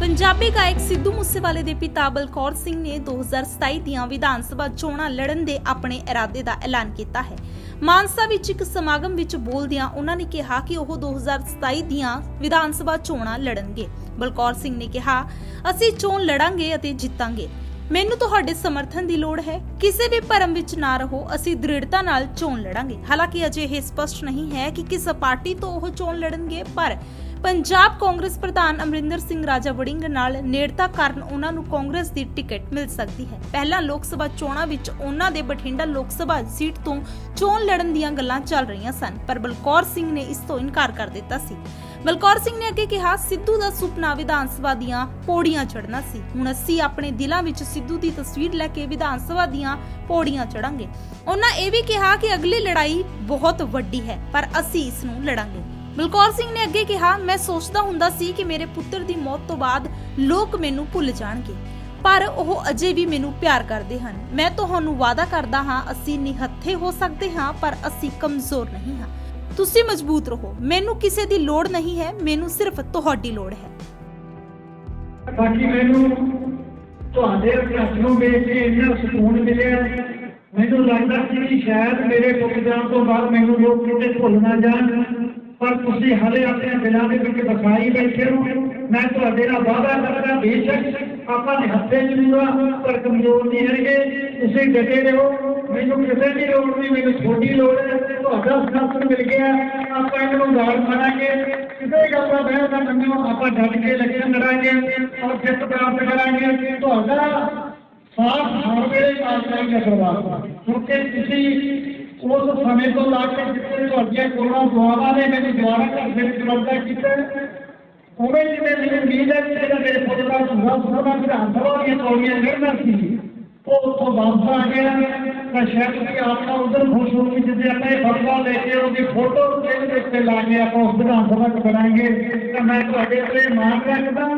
ਪੰਜਾਬੀ ਗਾਇਕ ਸਿੱਧੂ ਮੂਸੇਵਾਲੇ ਦੇ ਪਿਤਾ ਬਲਕੌਰ ਸਿੰਘ ਨੇ 2027 ਦੀਆਂ ਵਿਧਾਨ ਸਭਾ ਚੋਣਾਂ ਲੜਨ ਦੇ ਆਪਣੇ ਇਰਾਦੇ ਦਾ ਐਲਾਨ ਕੀਤਾ ਹੈ। ਮਾਨਸਾ ਵਿੱਚ ਇੱਕ ਸਮਾਗਮ ਵਿੱਚ ਬੋਲਦਿਆਂ ਉਹਨਾਂ ਨੇ ਕਿਹਾ ਕਿ ਉਹ 2027 ਦੀਆਂ ਵਿਧਾਨ ਸਭਾ ਚੋਣਾਂ ਲੜਨਗੇ। ਬਲਕੌਰ ਸਿੰਘ ਨੇ ਕਿਹਾ, ਅਸੀਂ ਚੋਣ ਲੜਾਂਗੇ ਅਤੇ ਜਿੱਤਾਂਗੇ। ਮੈਨੂੰ ਤੁਹਾਡੇ ਸਮਰਥਨ ਦੀ ਲੋੜ ਹੈ। ਕਿਸੇ ਵੀ ਭਰਮ ਵਿੱਚ ਨਾ ਰਹੋ। ਅਸੀਂ ਦ੍ਰਿੜਤਾ ਨਾਲ ਚੋਣ ਲੜਾਂਗੇ। ਹਾਲਾਂਕਿ ਅਜੇ ਇਹ ਸਪਸ਼ਟ ਨਹੀਂ ਹੈ ਕਿ ਕਿਸ ਪਾਰਟੀ ਤੋਂ ਉਹ ਚੋਣ ਲੜਨਗੇ, ਪਰ ਪੰਜਾਬ ਕਾਂਗਰਸ ਪ੍ਰਧਾਨ ਅਮਰਿੰਦਰ ਸਿੰਘ ਰਾਜਾ ਵੜਿੰਗ ਨਾਲ ਨੇੜਤਾ ਕਾਰਨ ਉਹਨਾਂ ਨੂੰ ਕਾਂਗਰਸ ਦੀ ਟਿਕਟ ਮਿਲ ਸਕਦੀ ਹੈ। ਪਹਿਲਾਂ ਲੋਕ ਸਭਾ ਚੋਣਾਂ ਵਿੱਚ ਉਹਨਾਂ ਦੇ ਬਠਿੰਡਾ ਲੋਕ ਸਭਾ ਸੀਟ ਤੋਂ ਚੋਣ ਲੜਨ ਦੀਆਂ ਗੱਲਾਂ ਚੱਲ ਰਹੀਆਂ ਸਨ, ਪਰ ਬਲਕੌਰ ਸਿੰਘ ਨੇ ਇਸ ਤੋਂ ਇਨਕਾਰ ਕਰ ਦਿੱਤਾ ਸੀ। ਬਲਕੌਰ ਸਿੰਘ ਨੇ ਅੱਗੇ ਕਿਹਾ, ਸਿੱਧੂ ਦਾ ਸੁਪਨਾ ਵਿਧਾਨ ਸਭਾ ਦੀਆਂ ਪੌੜੀਆਂ ਚੜ੍ਹਨਾ ਸੀ। ਹੁਣ ਅਸੀਂ ਆਪਣੇ ਦਿਲਾਂ ਵਿੱਚ ਸਿੱਧੂ ਦੀ ਤਸਵੀਰ ਲੈ ਕੇ ਵਿਧਾਨ ਸਭਾ ਦੀਆਂ ਪੌੜੀਆਂ ਚੜਾਂਗੇ ਉਹਨਾਂ ਇਹ ਵੀ ਕਿਹਾ ਕਿ ਅਗਲੀ ਲੜਾਈ ਬਹੁਤ ਵੱਡੀ ਹੈ, ਪਰ ਅਸੀਂ ਇਸ ਨੂੰ ਲੜਾਂਗੇ। ਬਲਕੌਰ ਸਿੰਘ ਨੇ ਅੱਗੇ ਕਿਹਾ, ਮੈਂ ਸੋਚਦਾ ਹੁੰਦਾ ਸੀ ਕਿ ਮੇਰੇ ਪੁੱਤਰ ਦੀ ਮੌਤ ਤੋਂ ਬਾਅਦ ਲੋਕ ਮੈਨੂੰ ਭੁੱਲ ਜਾਣਗੇ, ਪਰ ਉਹ ਅਜੇ ਵੀ ਮੈਨੂੰ ਪਿਆਰ ਕਰਦੇ ਹਨ। ਮੈਂ ਤੁਹਾਨੂੰ ਵਾਅਦਾ ਕਰਦਾ ਹਾਂ, ਅਸੀਂ ਨਿਹੱਥੇ ਹੋ ਸਕਦੇ ਹਾਂ, ਪਰ ਅਸੀਂ ਕਮਜ਼ੋਰ ਨਹੀਂ ਹਾਂ। ਤੁਸੀਂ ਮਜ਼ਬੂਤ ਰਹੋ। ਮੈਨੂੰ ਕਿਸੇ ਦੀ ਲੋੜ ਨਹੀਂ ਹੈ, ਮੈਨੂੰ ਸਿਰਫ ਤੁਹਾਡੀ ਲੋੜ ਹੈ। ਬਾਕੀ ਮੈਨੂੰ ਤੁਹਾਡੇ ਅਭਿਆਸ ਵੇਖ ਕੇ ਇੰਨਾ ਸਕੂਨ ਮਿਲਿਆ। ਮੈਨੂੰ ਲੱਗਦਾ ਸੀ ਕਿ ਸ਼ਾਇਦ ਮੇਰੇ ਪੁੱਤ ਜਾਣ ਤੋਂ ਬਾਅਦ ਮੈਨੂੰ ਲੋਕ ਕਿਤੇ ਭੁੱਲ ਨਾ ਜਾਣ। ਪਰ ਤੁਸੀਂ ਹਲੇ ਆਪਣੇ ਦਿਲਾਂ ਦੇ ਵਿੱਚ ਵਸਾਈ ਬੈਠੇ ਹੋ। ਮੈਂ ਤੁਹਾਡੇ ਨਾਲ ਵਾਅਦਾ ਕਰਦਾ ਬੇਸ਼ੱਕ ਆਪਾਂ ਨੇ ਹੱਥੇ ਜੂਗਾ ਪਰ ਕਮਜ਼ੋਰ ਨਹੀਂ ਹੈਗੇ। ਤੁਸੀਂ ਡਟੇ ਰਹੋ। ਮੈਨੂੰ ਕਿਸੇ ਦੀ ਲੋੜ ਨਹੀਂ, ਮੈਨੂੰ ਤੁਹਾਡੀ ਲੋੜ ਹੈ। ਤੁਹਾਡਾ ਸਾਥ ਮਿਲ ਗਿਆ। ਆਪਾਂ ਇਹਨੂੰ ਗਾਲ ਮਾਰਾਂਗੇ ਕਿਸੇ ਗੱਲ ਦਾ ਬਹਿ ਨਾ ਮੰਨੋ, ਆਪਾਂ ਡਟ ਕੇ ਲੱਗੇ ਲੜਾਂਗੇ। ਔਰ ਜਿੱਤ ਪ੍ਰਾਪਤ ਕਰਾਂਗੇ। ਤੁਹਾਡਾ ਸਾਥ ਹਰ ਵੇਲੇ ਕਾਰਵਾਈ ਦਾ ਕਰਵਾ ਕਿਉਂਕਿ ਤੁਸੀਂ ਉਸ ਸਮੇਂ ਤੋਂ ਲਾ ਕੇ ਜਿੱਥੇ ਤੁਹਾਡੀਆਂ ਕੋਲੋਂ ਦੁਆਵਾਂ ਨੇ ਮੈਨੂੰ ਦੁਆਰਾ ਘਰ ਦੇ ਵਿੱਚ ਵਰਦਾ ਕੀਤਾ। ਉਵੇਂ ਜਿਵੇਂ ਮੈਨੂੰ ਉਮੀਦ ਹੈ ਕਿ ਜਿਹੜਾ ਮੇਰੇ ਪੁੱਤ ਦਾ ਸੁਭਾ ਸੁਭਾ ਵਿਧਾਨ ਸਭਾ ਦੀਆਂ ਚੋਣੀਆਂ ਲੜਨਾ ਸੀ, ਉਹ ਉੱਥੋਂ ਵਾਪਸ ਆ ਗਿਆ। ਤਾਂ ਸ਼ਾਇਦ ਤੁਸੀਂ ਆਪ ਉਧਰ ਖੁਸ਼ ਹੋ ਕੇ ਜਿੱਦੇ ਆਪਾਂ ਇਹ ਫਤਵਾ ਲੈ ਕੇ ਉਹਦੀ ਫੋਟੋ ਦੇ ਉੱਤੇ ਲਾ ਕੇ ਆਪਾਂ ਉਸ ਵਿਧਾਨ ਸਭਾ ਚ ਕਰਾਂਗੇ। ਤਾਂ ਮੈਂ ਤੁਹਾਡੇ ਉੱਤੇ ਮਾਣ ਰੱਖਦਾ।